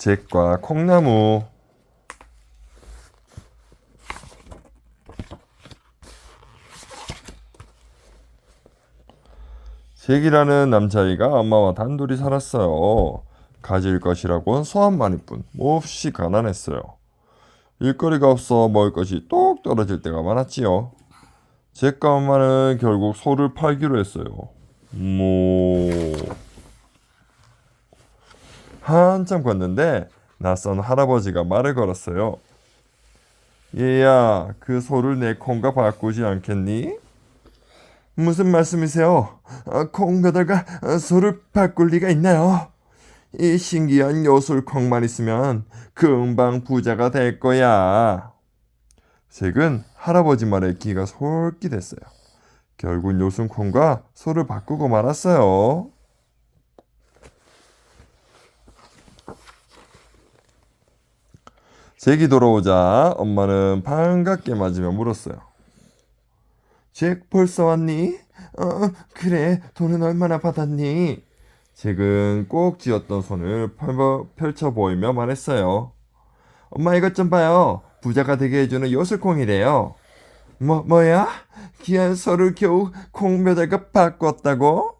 잭과 콩나무 잭이라는 남자아이가 엄마와 단둘이 살았어요. 가질 것이라곤 소한마니뿐 몹시 가난했어요. 일거리가 없어 먹을 것이 똑 떨어질 때가 많았지요. 잭과 엄마는 결국 소를 팔기로 했어요. 뭐 한참 걷는데 낯선 할아버지가 말을 걸었어요. 얘야, 그 소를 내 콩과 바꾸지 않겠니? 무슨 말씀이세요? 어, 콩가다가 어, 소를 바꿀 리가 있나요? 이 신기한 요술 콩만 있으면 금방 부자가 될 거야. 잭은 할아버지 말에 귀가 솔깃했어요. 결국 요술 콩과 소를 바꾸고 말았어요. 잭이 돌아오자 엄마는 반갑게 맞으며 물었어요. 잭 벌써 왔니? 어 그래 돈은 얼마나 받았니? 잭은 꼭 쥐었던 손을 펼- 펼쳐 보이며 말했어요. 엄마 이것 좀 봐요. 부자가 되게 해주는 요술콩이래요. 뭐 뭐야? 귀한 소를 겨우 콩 몇 알가 바꿨다고?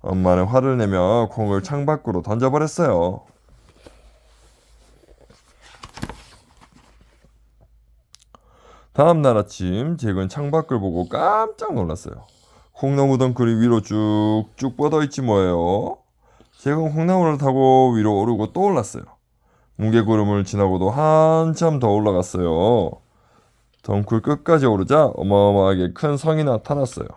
엄마는 화를 내며 콩을 창밖으로 던져버렸어요. 다음 날 아침 잭은 창밖을 보고 깜짝 놀랐어요. 콩나무 덩굴이 위로 쭉쭉 뻗어있지 뭐예요. 잭은 콩나무를 타고 위로 오르고 또 올랐어요. 뭉게구름을 지나고도 한참 더 올라갔어요. 덩굴 끝까지 오르자 어마어마하게 큰 성이 나타났어요.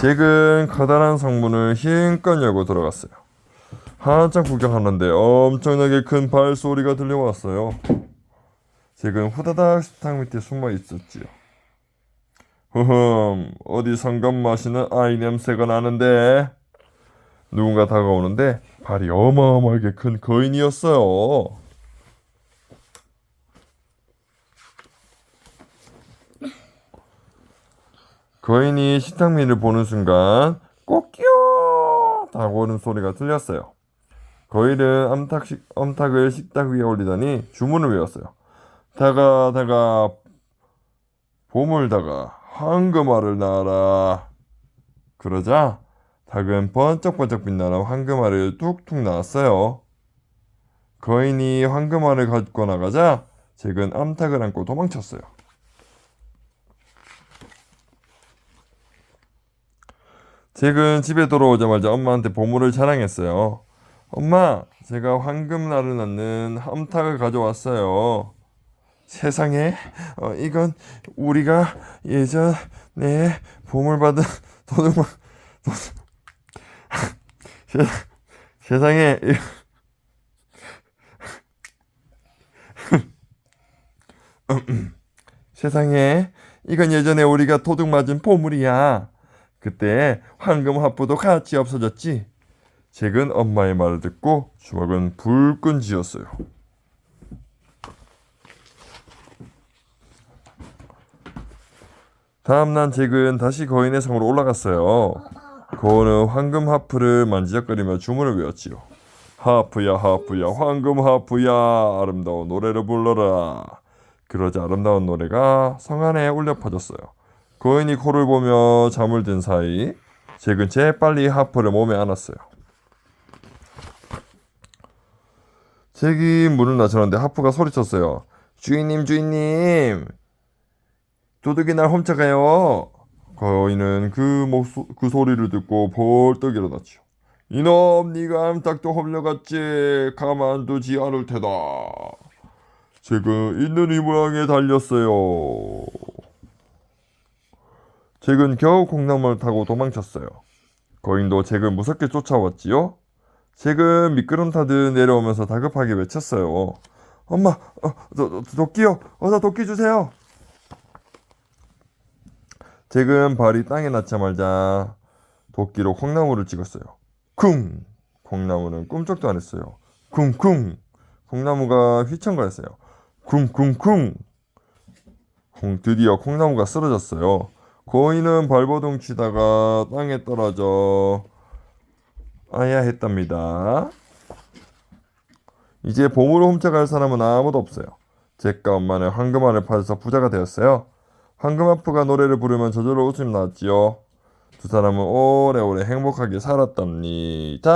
잭은 커다란 성문을 힘껏 열고 들어갔어요. 한참 구경하는데 엄청나게 큰 발소리가 들려왔어요. 잭은 후다닥 식탁 밑에 숨어 있었지요. 흐흠, 어디 성감 마시는 아이 냄새가 나는데 누군가 다가오는데 발이 어마어마하게 큰 거인이었어요. 거인이 식탁 밑을 보는 순간 꼬끼요 다고오는 소리가 들렸어요. 거인은 암탉 암탉을 식탁 위에 올리더니 주문을 외웠어요. 다가 다가 보물다가 황금알을 낳아라. 그러자 닭은 번쩍번쩍 빛나는 황금알을 뚝뚝 낳았어요. 거인이 황금알을 가지고 나가자 잭은 암탉을 안고 도망쳤어요. 잭은 집에 돌아오자마자 엄마한테 보물을 자랑했어요. 엄마, 제가 황금알을 낳는 암탉을 가져왔어요. 세상에, 어, 이건 우리가 예전에 보물 받은 도둑만 도, 세, 세상에 이- 세상에 이건 예전에 우리가 도둑 맞은 보물이야. 그때 황금 화부도 같이 없어졌지. 잭은 엄마의 말을 듣고 주먹은 불끈 쥐었어요. 다음날 잭은 다시 거인의 성으로 올라갔어요. 거인은 황금 하프를 만지작거리며 주문을 외웠지요. 하프야 하프야 황금 하프야 아름다운 노래를 불러라. 그러자 아름다운 노래가 성 안에 울려 퍼졌어요. 거인이 코를 보며 잠을 든 사이 잭은 재빨리 하프를 몸에 안았어요. 잭이 문을 나서는데 하프가 소리쳤어요. 주인님 주인님 도둑이 날 훔쳐가요. 거인은 그 목소 그 소리를 듣고 벌떡 일어났죠. 이놈 네가 암탉도 훔려갔지 가만두지 않을 테다. 잭은 있는 힘을 향해 달렸어요. 잭은 겨우 콩나물을 타고 도망쳤어요. 거인도 잭을 무섭게 쫓아왔지요. 잭은 미끄럼 타듯 내려오면서 다급하게 외쳤어요. 엄마, 어, 도, 도, 도끼요. 어서 도끼 주세요. 잭은 발이 땅에 닿자마자 도끼로 콩나무를 찍었어요. 쿵! 콩나무는 꿈쩍도 안 했어요. 쿵쿵! 콩나무가 휘청거렸어요. 쿵쿵쿵! 콩, 드디어 콩나무가 쓰러졌어요. 거인은 발버둥 치다가 땅에 떨어져 아야 했답니다. 이제 보물을 훔쳐갈 사람은 아무도 없어요. 잭과 엄마는 황금알을 팔아서 부자가 되었어요. 황금아프가 노래를 부르면 저절로 웃음이 나왔지요. 두 사람은 오래오래 행복하게 살았답니다.